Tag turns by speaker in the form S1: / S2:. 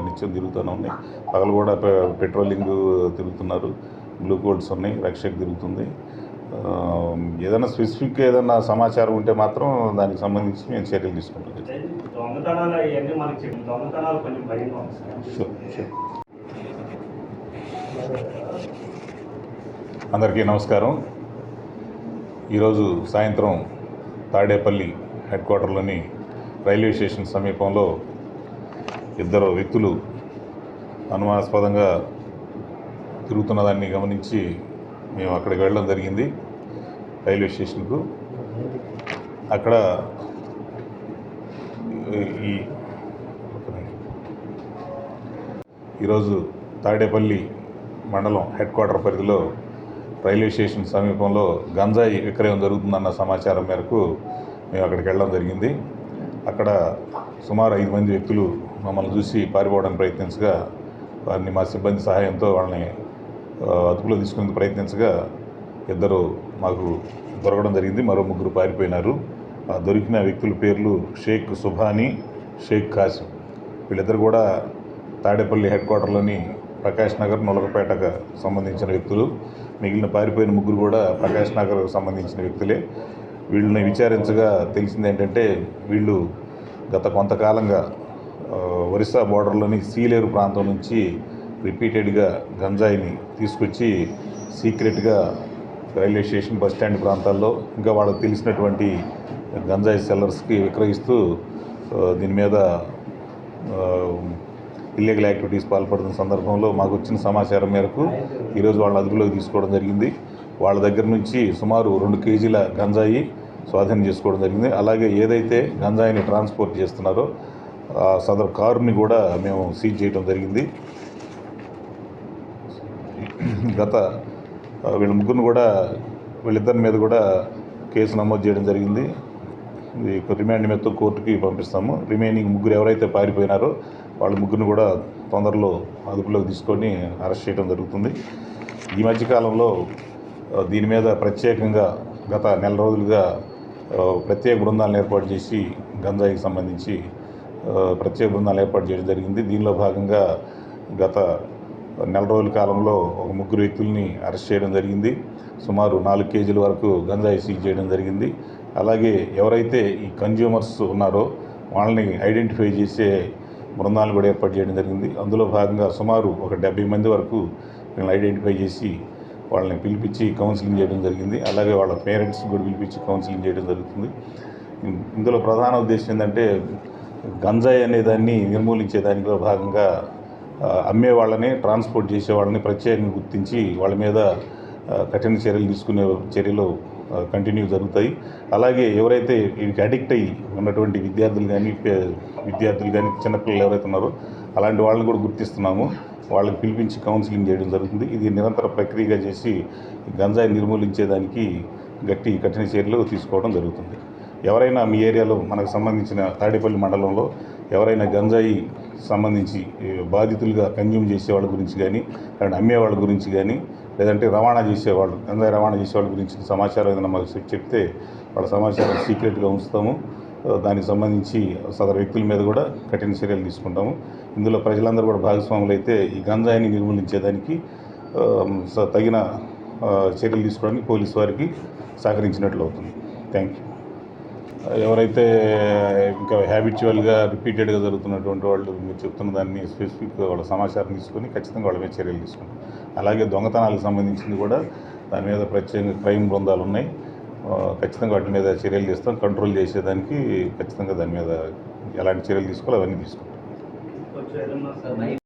S1: నిత్యం తిరుగుతూనే ఉన్నాయి పగలు కూడా పె- పెట్రోలింగ్ తిరుగుతున్నారు. బ్లూ కోడ్స్ ఉన్నాయి. రక్షక్ తిరుగుతుంది. ఏదైనా స్పెసిఫిక్ ఏదైనా సమాచారం ఉంటే మాత్రం దానికి సంబంధించి మేము చర్యలు తీసుకుంటాం. అందరికీ నమస్కారం. ఈరోజు సాయంత్రం తాడేపల్లి హెడ్ క్వార్టర్లోని రైల్వే స్టేషన్ సమీపంలో ఇద్దరు వ్యక్తులు అనుమానాస్పదంగా తిరుగుతున్నదాన్ని గమనించి మేము అక్కడికి వెళ్ళడం జరిగింది రైల్వే స్టేషన్కు. అక్కడ ఈ ఈరోజు తాడేపల్లి మండలం హెడ్ క్వార్టర్ పరిధిలో రైల్వే స్టేషన్ సమీపంలో గంజాయి విక్రయం జరుగుతుందన్న సమాచారం మేరకు మేము అక్కడికి వెళ్ళడం జరిగింది. అక్కడ సుమారు ఐదు మంది వ్యక్తులు మమ్మల్ని చూసి పారిపోవడానికి ప్రయత్నించగా వారిని మా సిబ్బంది సహాయంతో వాళ్ళని అదుపులో తీసుకునేందుకు ప్రయత్నించగా ఇద్దరు మాకు దొరకడం జరిగింది. మరో ముగ్గురు పారిపోయినారు. దొరికిన వ్యక్తుల పేర్లు షేక్ సుభాని షేక్ కాసిం. వీళ్ళిద్దరు కూడా తాడేపల్లి హెడ్ క్వార్టర్లోని ప్రకాష్ నగర్ నొలకపేటకు సంబంధించిన వ్యక్తులు. మిగిలిన పారిపోయిన ముగ్గురు కూడా ప్రకాష్ నగర్కు సంబంధించిన వ్యక్తులే. వీళ్ళని విచారించగా తెలిసింది ఏంటంటే వీళ్ళు గత కొంతకాలంగా ఒరిస్సా బోర్డర్లోని సీలేరు ప్రాంతం నుంచి రిపీటెడ్గా గంజాయిని తీసుకొచ్చి సీక్రెట్గా రైల్వే స్టేషన్ బస్ స్టాండ్ ప్రాంతాల్లో ఇంకా వాళ్ళకి తెలిసినటువంటి గంజాయి సెల్లర్స్కి విక్రయిస్తూ దీని మీద ఇల్లీగల్ యాక్టివిటీస్ పాల్పడుతున్న సందర్భంలో మాకు వచ్చిన సమాచారం మేరకు ఈరోజు వాళ్ళని అదుపులోకి తీసుకోవడం జరిగింది. వాళ్ళ దగ్గర నుంచి సుమారు రెండు కేజీల గంజాయి స్వాధీనం చేసుకోవడం జరిగింది. అలాగే ఏదైతే గంజాయిని ట్రాన్స్పోర్ట్ చేస్తున్నారో సదరు కారుని కూడా మేము సీజ్ చేయడం జరిగింది. గత వీళ్ళ ముగ్గురు కూడా వీళ్ళిద్దరి మీద కూడా కేసు నమోదు చేయడం జరిగింది. రిమాండ్ నిమిత్తం కోర్టుకి పంపిస్తాము. రిమైనింగ్ ముగ్గురు ఎవరైతే పారిపోయినారో వాళ్ళ ముగ్గురిని కూడా తొందరలో అదుపులోకి తీసుకొని అరెస్ట్ చేయడం జరుగుతుంది. ఈ మధ్యకాలంలో దీని మీద ప్రత్యేకంగా గత నెల రోజులుగా ప్రత్యేక బృందాలను ఏర్పాటు చేసి గంజాయికి సంబంధించి ప్రత్యేక బృందాలు ఏర్పాటు చేయడం జరిగింది. దీనిలో భాగంగా గత నెల రోజుల కాలంలో ఒక ముగ్గురు వ్యక్తుల్ని అరెస్ట్ చేయడం జరిగింది. సుమారు నాలుగు కేజీల వరకు గంజాయి సీజ్ చేయడం జరిగింది. అలాగే ఎవరైతే ఈ కన్జ్యూమర్స్ ఉన్నారో వాళ్ళని ఐడెంటిఫై చేసే బృందాలను కూడా ఏర్పాటు చేయడం జరిగింది. అందులో భాగంగా సుమారు ఒక డెబ్బై మంది వరకు వీళ్ళని ఐడెంటిఫై చేసి వాళ్ళని పిలిపించి కౌన్సిలింగ్ చేయడం జరిగింది. అలాగే వాళ్ళ పేరెంట్స్ కూడా పిలిపించి కౌన్సిలింగ్ చేయడం జరుగుతుంది. ఇందులో ప్రధాన ఉద్దేశం ఏంటంటే గంజాయి అనే దాన్ని నిర్మూలించే దానిలో భాగంగా అమ్మే వాళ్ళని ట్రాన్స్పోర్ట్ చేసే వాళ్ళని ప్రత్యేకంగా గుర్తించి వాళ్ళ మీద కఠిన చర్యలు తీసుకునే చర్యలు కంటిన్యూ జరుగుతాయి. అలాగే ఎవరైతే వీటికి అడిక్ట్ అయ్యి ఉన్నటువంటి విద్యార్థులు కానీ పే- విద్యార్థులు కానీ చిన్నపిల్లలు ఎవరైతే ఉన్నారో అలాంటి వాళ్ళని కూడా గుర్తిస్తున్నాము. వాళ్ళకి పిలిపించి కౌన్సిలింగ్ చేయడం జరుగుతుంది. ఇది నిరంతర ప్రక్రియగా చేసి గంజాయి నిర్మూలించేదానికి గట్టి కఠిన చర్యలు తీసుకోవడం జరుగుతుంది. ఎవరైనా మీ ఏరియాలో మనకు సంబంధించిన తాడేపల్లి మండలంలో ఎవరైనా గంజాయి సంబంధించి బాధితులుగా కన్జ్యూమ్ చేసే వాళ్ళ గురించి కానీ లేదంటే అమ్మే వాళ్ళ గురించి కానీ లేదంటే రవాణా చేసేవాళ్ళు అందరూ రవాణా చేసే వాళ్ళ గురించి సమాచారం ఏదైనా మాకు చెప్- చెప్తే వాళ్ళ సమాచారం సీక్రెట్గా ఉంచుతాము. దానికి సంబంధించి సదరు వ్యక్తుల మీద కూడా కఠిన చర్యలు తీసుకుంటాము. ఇందులో ప్రజలందరూ కూడా భాగస్వాములు అయితే ఈ గంజాయిని నిర్మూలించేదానికి స- తగిన చర్యలు తీసుకోవడానికి పోలీసు వారికి సహకరించినట్లు అవుతుంది. థ్యాంక్ యూ ఎవరైతే ఇంకా హ్యాబిచువల్గా రిపీటెడ్గా జరుగుతున్నటువంటి వాళ్ళు మీరు చెప్తున్న దాన్ని స్పెసిఫిక్గా వాళ్ళ సమాచారం తీసుకొని ఖచ్చితంగా వాళ్ళ మీద చర్యలు తీసుకుంటాం అలాగే దొంగతనాలకు సంబంధించింది కూడా దాని మీద ప్రత్యేకంగా క్రైమ్ బృందాలు ఉన్నాయి. ఖచ్చితంగా వాటి మీద చర్యలు తీస్తాం. కంట్రోల్ చేసేదానికి ఖచ్చితంగా దాని మీద ఎలాంటి చర్యలు తీసుకోవాలో అవన్నీ తీసుకుంటాం.